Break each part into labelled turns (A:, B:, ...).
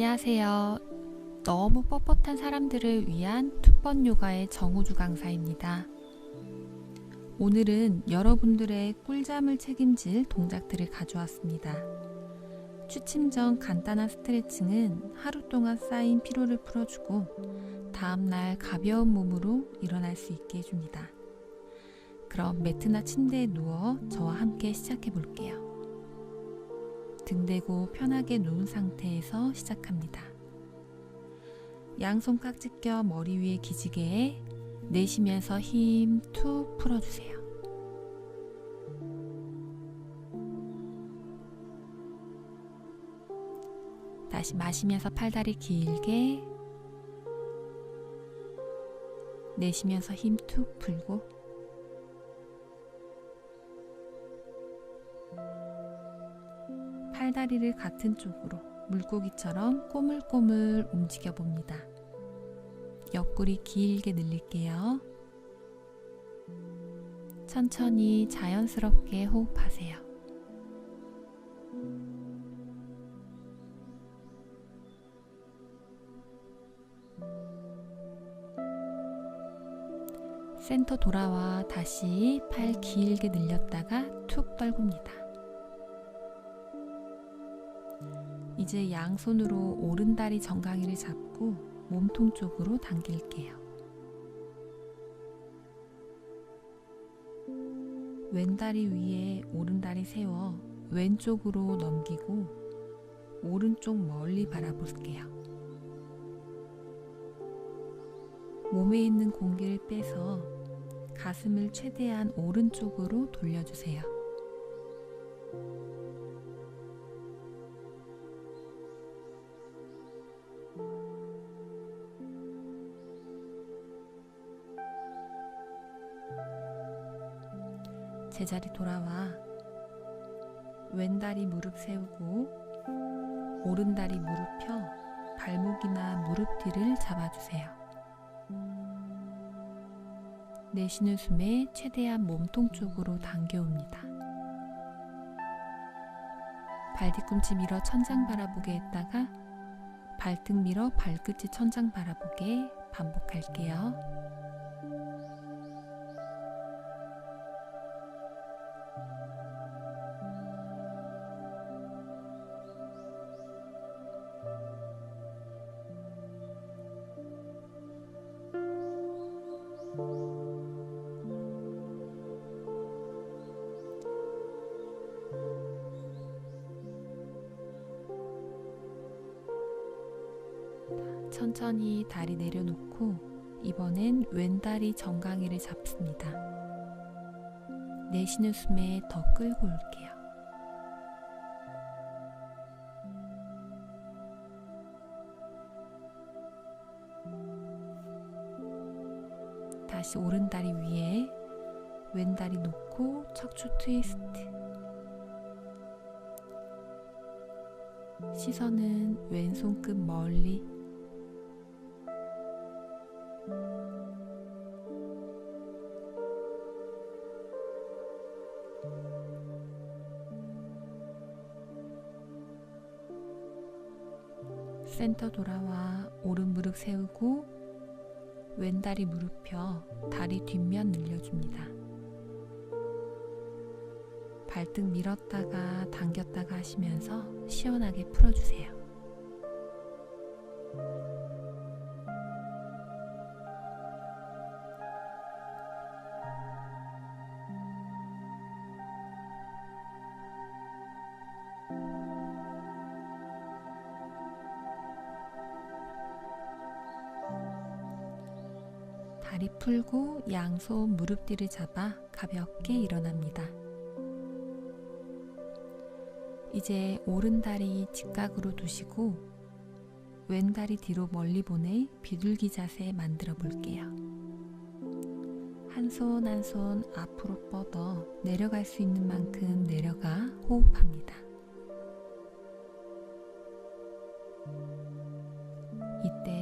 A: 안녕하세요. 너무 뻣뻣한 사람들을 위한 투번 요가의 정우주 강사입니다. 오늘은 여러분들의 꿀잠을 책임질 동작들을 가져왔습니다. 취침 전 간단한 스트레칭은 하루 동안 쌓인 피로를 풀어주고 다음날 가벼운 몸으로 일어날 수 있게 해줍니다. 그럼 매트나 침대에 누워 저와 함께 시작해 볼게요. 등 대고 편하게 누운 상태에서 시작합니다. 양손 깍지 껴 머리 위에 기지개에 내쉬면서 힘 툭 풀어주세요. 다시 마시면서 팔다리 길게 내쉬면서 힘 툭 풀고 팔다리를 같은 쪽으로 물고기처럼 꼬물꼬물 움직여 봅니다. 옆구리 길게 늘릴게요. 천천히 자연스럽게 호흡하세요. 센터 돌아와 다시 팔 길게 늘렸다가 툭 떨굽니다. 이제 양손으로 오른다리 정강이를 잡고 몸통 쪽으로 당길게요. 왼다리 위에 오른다리 세워 왼쪽으로 넘기고 오른쪽 멀리 바라볼게요. 몸에 있는 공기를 빼서 가슴을 최대한 오른쪽으로 돌려주세요. 제자리 돌아와 왼다리 무릎 세우고 오른다리 무릎 펴 발목이나 무릎 뒤를 잡아주세요. 내쉬는 숨에 최대한 몸통 쪽으로 당겨옵니다. 발 뒤꿈치 밀어 천장 바라보게 했다가 발등 밀어 발끝이 천장 바라보게 반복할게요. 천천히 다리 내려놓고 이번엔 왼다리 정강이를 잡습니다. 내쉬는 숨에 더 끌고 올게요. 다시 오른다리 위에 왼다리 놓고 척추 트위스트. 시선은 왼손끝 멀리 센터 돌아와 오른 무릎 세우고 왼 다리 무릎 펴 다리 뒷면 늘려줍니다. 발등 밀었다가 당겼다가 하시면서 시원하게 풀어주세요. 다리 풀고 양손 무릎 뒤를 잡아 가볍게 일어납니다. 이제 오른 다리 직각으로 두시고 왼 다리 뒤로 멀리 보내 비둘기 자세 만들어 볼게요. 한 손 한 손 앞으로 뻗어 내려갈 수 있는 만큼 내려가 호흡합니다.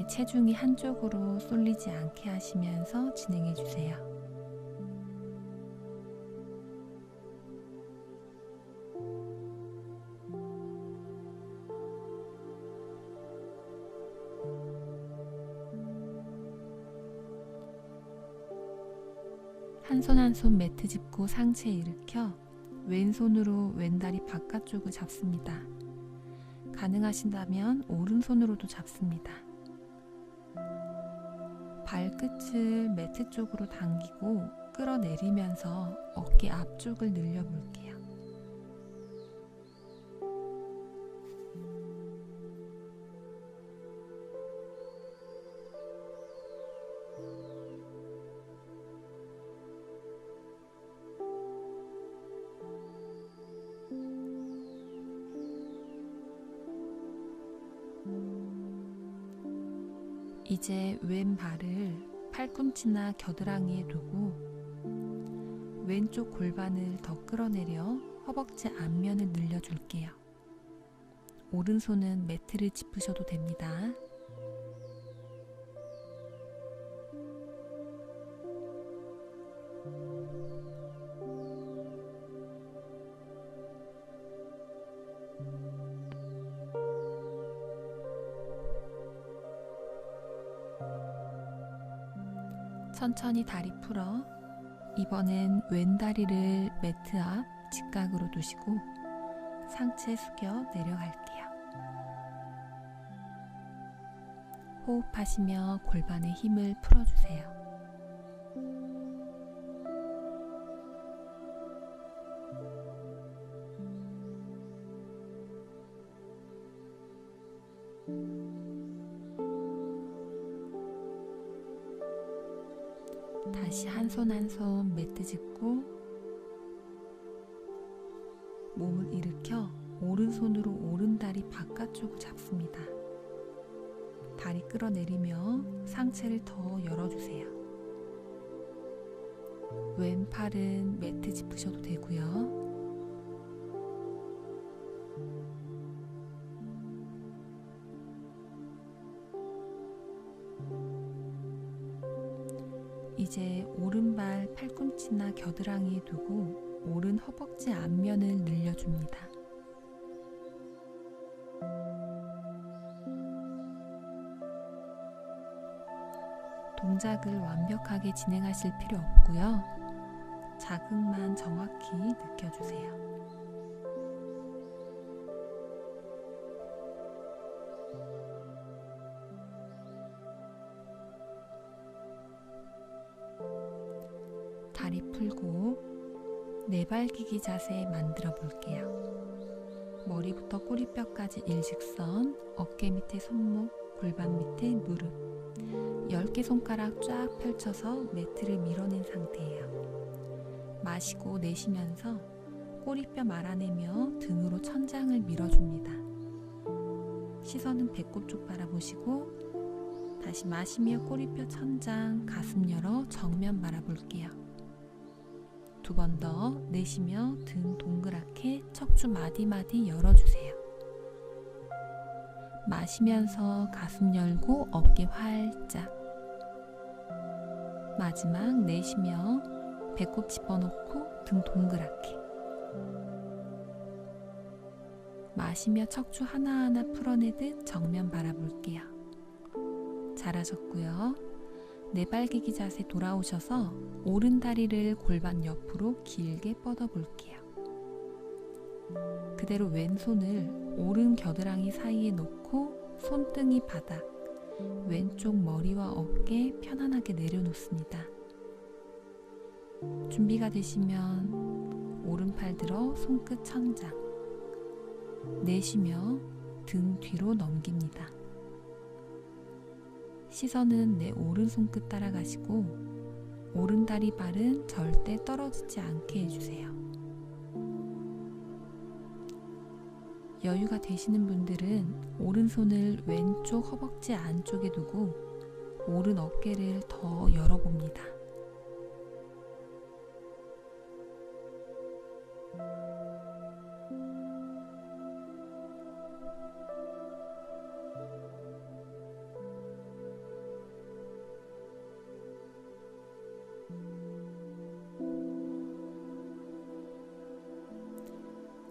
A: 체중이 한쪽으로 쏠리지 않게 하시면서 진행해 주세요. 한손한손 매트 짚고 상체 일으켜 왼손으로 왼다리 바깥쪽을 잡습니다. 가능하신다면 오른손으로도 잡습니다. 발끝을 매트 쪽으로 당기고 끌어내리면서 어깨 앞쪽을 늘려볼게요. 이제 왼 발을 팔꿈치나 겨드랑이에 두고 왼쪽 골반을 더 끌어내려 허벅지 앞면을 늘려줄게요. 오른손은 매트를 짚으셔도 됩니다. 천천히 다리 풀어 이번엔 왼 다리를 매트 앞 직각으로 두시고 상체 숙여 내려갈게요. 호흡하시며 골반의 힘을 풀어주세요. 다시 한 손 한 손 매트 짚고 몸을 일으켜 오른손으로 오른다리 바깥쪽을 잡습니다. 다리 끌어내리며 상체를 더 열어주세요. 왼팔은 매트 짚으셔도 되고요. 이제 오른발 팔꿈치나 겨드랑이에 두고 오른 허벅지 앞면을 늘려줍니다. 동작을 완벽하게 진행하실 필요 없고요. 자극만 정확히 느껴주세요. 풀고 내발기기 자세 만들어 볼게요. 머리부터 꼬리뼈까지 일직선, 어깨 밑에 손목, 골반 밑에 무릎. 10개 손가락 쫙 펼쳐서 매트를 밀어낸 상태예요. 마시고 내쉬면서 꼬리뼈 말아내며 등으로 천장을 밀어줍니다. 시선은 배꼽 쪽 바라보시고 다시 마시며 꼬리뼈 천장, 가슴 열어 정면 바라볼게요. 두 번 더 내쉬며 등 동그랗게 척추 마디마디 열어주세요. 마시면서 가슴 열고 어깨 활짝. 마지막 내쉬며 배꼽 집어넣고 등 동그랗게. 마시며 척추 하나하나 풀어내듯 정면 바라볼게요. 잘하셨고요. 내발기기 자세 돌아오셔서 오른 다리를 골반 옆으로 길게 뻗어 볼게요. 그대로 왼손을 오른 겨드랑이 사이에 놓고 손등이 바닥, 왼쪽 머리와 어깨 편안하게 내려놓습니다. 준비가 되시면 오른팔 들어 손끝 천장, 내쉬며 등 뒤로 넘깁니다. 시선은 내 오른손끝 따라가시고 오른다리 발은 절대 떨어지지 않게 해주세요. 여유가 되시는 분들은 오른손을 왼쪽 허벅지 안쪽에 두고 오른 어깨를 더 열어봅니다.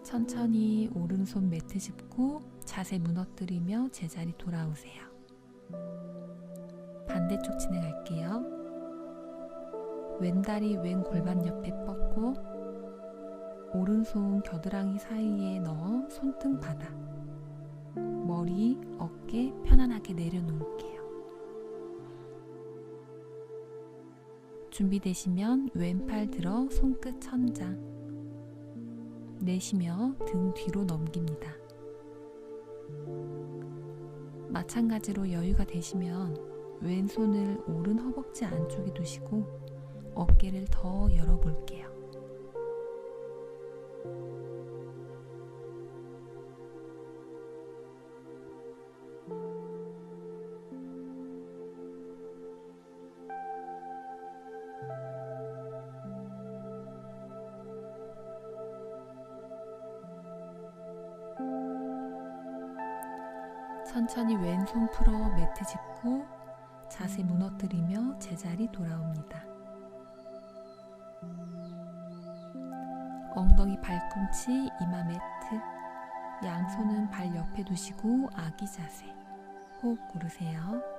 A: 천천히 오른손 매트 짚고 자세 무너뜨리며 제자리 돌아오세요. 반대쪽 진행할게요. 왼다리 왼 골반 옆에 뻗고 오른손 겨드랑이 사이에 넣어 손등 바닥 머리, 어깨 편안하게 내려놓을게요. 준비되시면 왼팔 들어 손끝 천장 내쉬며 등 뒤로 넘깁니다. 마찬가지로 여유가 되시면 왼손을 오른 허벅지 안쪽에 두시고 어깨를 더 열어볼게요. 천천히 왼손 풀어 매트 짚고 자세 무너뜨리며 제자리 돌아옵니다. 엉덩이 발꿈치 이마 매트 양손은 발 옆에 두시고 아기 자세 호흡 고르세요.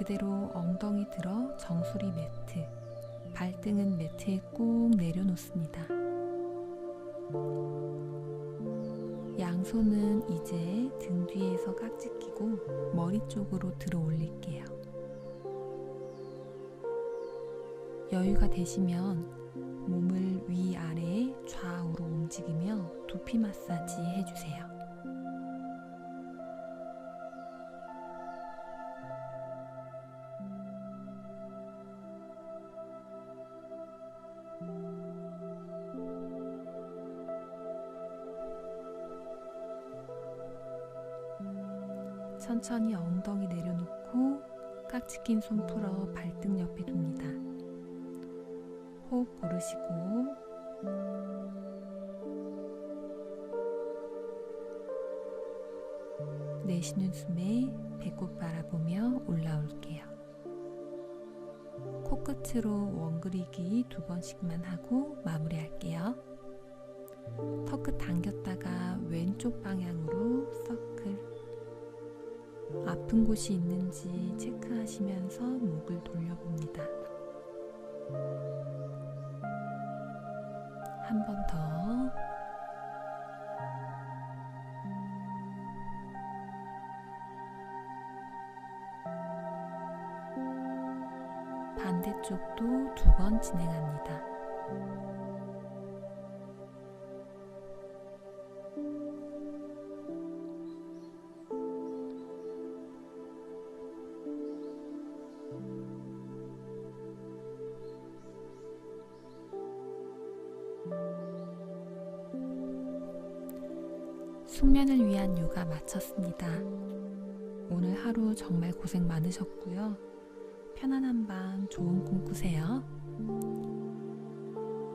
A: 그대로 엉덩이 들어 정수리 매트 발등은 매트에 꼭 내려놓습니다. 양손은 이제 등 뒤에서 깍지 끼고 머리 쪽으로 들어 올릴게요. 여유가 되시면 몸을 위아래 좌우로 움직이며 두피 마사지 해주세요. 천천히 엉덩이 내려놓고 깍지 낀 손 풀어 발등 옆에 둡니다. 호흡 고르시고 내쉬는 숨에 배꼽 바라보며 올라올게요. 코끝으로 원그리기 두 번씩만 하고 마무리할게요. 턱끝 당겼다가 왼쪽 방향으로 서클 아픈 곳이 있는지 체크하시면서 목을 돌려봅니다. 한 번 더. 반대쪽도 두 번 진행합니다. 숙면을 위한 요가 마쳤습니다. 오늘 하루 정말 고생 많으셨고요. 편안한 밤 좋은 꿈 꾸세요.